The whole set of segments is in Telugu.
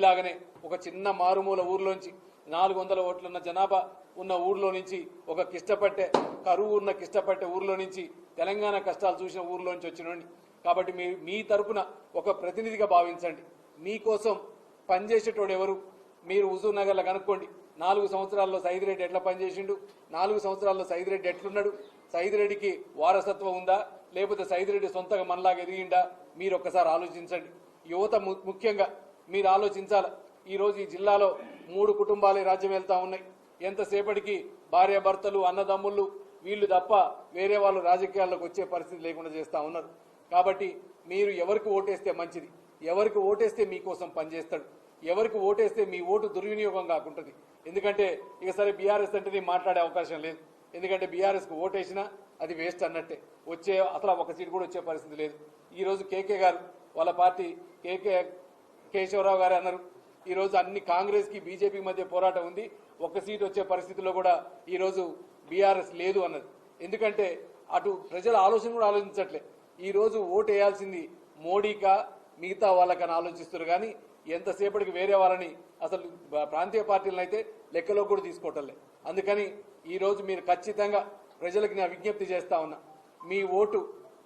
మీలాగనే ఒక చిన్న మారుమూల ఊర్లోంచి నాలుగు వందల ఓట్లున్న జనాభా ఉన్న ఊర్లో నుంచి ఒక కిష్టపట్టే కరువు ఉన్న కిష్టపట్టే ఊర్లో నుంచి తెలంగాణ కష్టాలు చూసిన ఊర్లో నుంచి వచ్చినండి కాబట్టి మీ మీ తరపున ఒక ప్రతినిధిగా భావించండి. మీకోసం పనిచేసేటోడు ఎవరు? మీరు హుజూర్ నగర్లో కనుక్కోండి. నాలుగు సంవత్సరాల్లో సైదిరెడ్డి ఎట్లా పనిచేసిండు నాలుగు సంవత్సరాల్లో సైదిరెడ్డి ఎట్లున్నాడు? సైదిరెడ్డికి వారసత్వం ఉందా? లేకపోతే సైదిరెడ్డి సొంతగా మనలాగా ఎదిగిండా? మీరు ఒక్కసారి ఆలోచించండి. యువత ము- ముఖ్యంగా మీరు ఆలోచించాలి ఈరోజు ఈ జిల్లాలో మూడు కుటుంబాలే రాజ్యం వెళ్తా ఉన్నాయి. ఎంతసేపటికి భార్యాభర్తలు అన్నదమ్ముళ్ళు వీళ్ళు తప్ప వేరే వాళ్ళు రాజకీయాల్లోకి వచ్చే పరిస్థితి లేకుండా చేస్తూ ఉన్నారు. కాబట్టి మీరు ఎవరికి ఓటేస్తే మంచిది? ఎవరికి ఓటేస్తే మీకోసం పనిచేస్తాడు? ఎవరికి ఓటేస్తే మీ ఓటు దుర్వినియోగం కాకుంటుంది? ఎందుకంటే ఇక సరే బీఆర్ఎస్ అంటే మాట్లాడే అవకాశం లేదు. ఎందుకంటే బీఆర్ఎస్కి ఓటేసినా అది వేస్ట్ అన్నట్టే. వచ్చే అసలు ఒక సీట్ కూడా వచ్చే పరిస్థితి లేదు. ఈరోజు కేకే గారు వాళ్ళ పార్టీ కేకే కేశవరావు గారు అన్నారు ఈ రోజు అన్ని కాంగ్రెస్కి బీజేపీ మధ్య పోరాటం ఉంది. ఒక్క సీట్ వచ్చే పరిస్థితిలో కూడా ఈ రోజు బీఆర్ఎస్ లేదు అన్నది. ఎందుకంటే అటు ప్రజల ఆలోచన కూడా ఆలోచించట్లే. ఈ రోజు ఓటు వేయాల్సింది మోడీకా మిగతా వాళ్ళకని ఆలోచిస్తారు కానీ ఎంతసేపటికి వేరే వాళ్ళని అసలు ప్రాంతీయ పార్టీలను అయితే లెక్కలో కూడా తీసుకోవటంలే అందుకని ఈ రోజు మీరు ఖచ్చితంగా ప్రజలకు నేను విజ్ఞప్తి చేస్తా ఉన్నా మీ ఓటు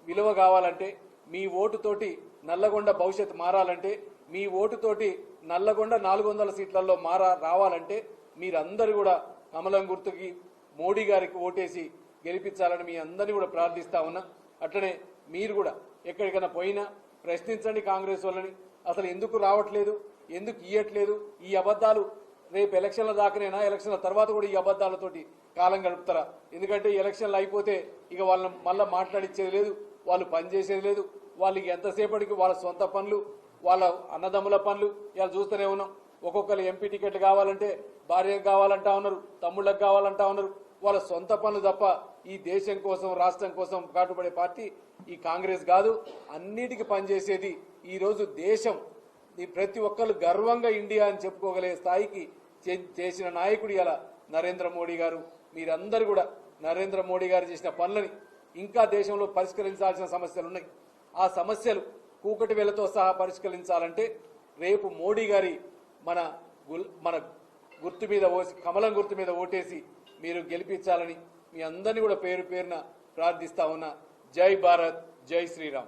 విలువ కావాలంటే మీ ఓటుతోటి నల్లగొండ భవిష్యత్ మారాలంటే మీ ఓటుతోటి నల్లగొండ నాలుగు వందల సీట్లలో మారా రావాలంటే మీరందరూ కూడా కమలం గుర్తుకి మోడీ గారికి ఓటేసి గెలిపించాలని మీ అందరినీ కూడా ప్రార్థిస్తా ఉన్నా. అట్లనే మీరు కూడా ఎక్కడికైనా పోయినా ప్రశ్నించండి కాంగ్రెస్ వాళ్ళని. అసలు ఎందుకు రావట్లేదు? ఎందుకు ఇయ్యట్లేదు? ఈ అబద్ధాలు రేపు ఎలక్షన్ల దాకానేనా? ఎలక్షన్ల తర్వాత కూడా ఈ అబద్దాలతోటి కాలం గడుపుతారా? ఎందుకంటే ఎలక్షన్లు అయిపోతే ఇక వాళ్ళని మళ్ళీ మాట్లాడిచ్చేది లేదు వాళ్ళు పనిచేసేది లేదు వాళ్ళకి ఎంతసేపటికి వాళ్ళ సొంత పనులు వాళ్ళ అన్నదమ్ముల పనులు ఇలా చూస్తూనే ఉన్నాం. ఒక్కొక్కరు ఎంపీ టికెట్లు కావాలంటే భార్యకు కావాలంటా ఉన్నారు తమ్ముళ్ళకి కావాలంటా ఉన్నారు. వాళ్ళ సొంత పనులు తప్ప ఈ దేశం కోసం రాష్ట్రం కోసం కాటుపడే పార్టీ ఈ కాంగ్రెస్ కాదు. అన్నిటికీ పనిచేసేది ఈరోజు దేశం. ఈ ప్రతి ఒక్కరు గర్వంగా ఇండియా అని చెప్పుకోగలిగే స్థాయికి చే- చేసిన నాయకుడు ఇలా నరేంద్ర మోడీ గారు. మీరందరూ కూడా నరేంద్ర మోడీ గారు చేసిన పనులని ఇంకా దేశంలో పరిష్కరించాల్సిన సమస్యలు ఉన్నాయి. ఆ సమస్యలు కూకటి వేలతో సహా పరిష్కరించాలంటే రేపు మోడీ గారి మన గుల్- మన గుర్తు మీద ఓసి కమలం గుర్తు మీద ఓటేసి మీరు గెలిపించాలని మీ అందరినీ కూడా పేరు పేరున ప్రార్థిస్తా ఉన్నా. జై భారత్ జై శ్రీరామ్.